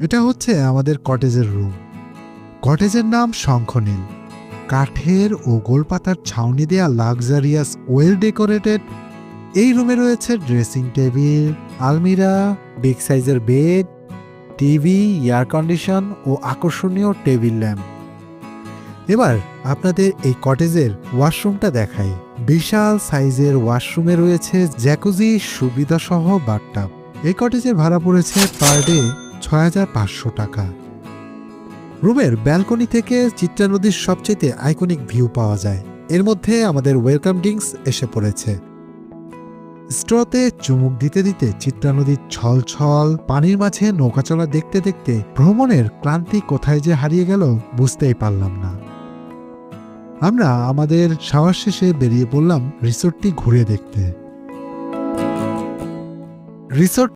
এটা হচ্ছে আমাদের কটেজের রুম। কটেজের নাম শঙ্খনীল। কাঠের ও গোলপাতার ছাউনি দেয়া লাক্সারিয়াস ওয়েল ডেকোরেটেড এই রুমে রয়েছে ড্রেসিং টেবিল, আলমিরা, বিগ সাইজের বেড, টিভি, এয়ার কন্ডিশন ও আকর্ষণীয় টেবিল ল্যাম্প। এবার আপনাদের এই কটেজের ওয়াশরুমটা দেখাই। বিশাল সাইজের ওয়াশরুমে রয়েছে জ্যাকুজি, সুবিধাসহ বাথটাব। এই কটেজের ভাড়া পড়েছে পার ডে ছয় হাজার পাঁচশো টাকা। রুমের ব্যালকনি থেকে চিত্রা নদীর সবচেয়ে আইকনিক ভিউ পাওয়া যায়। এর মধ্যে আমাদের ওয়েলকাম ড্রিঙ্কস এসে পড়েছে। স্ট্রতে চুমুক দিতে দিতে চিত্রা নদীর ছল ছল পানির মাঝে নৌকাচলা দেখতে দেখতে ভ্রমণের ক্লান্তি কোথায় যে হারিয়ে গেল বুঝতেই পারলাম না। আমরা আমাদের শাওয়ার শেষে বেরিয়ে পড়লাম রিসোর্টটি ঘুরে দেখতে। রিসোর্ট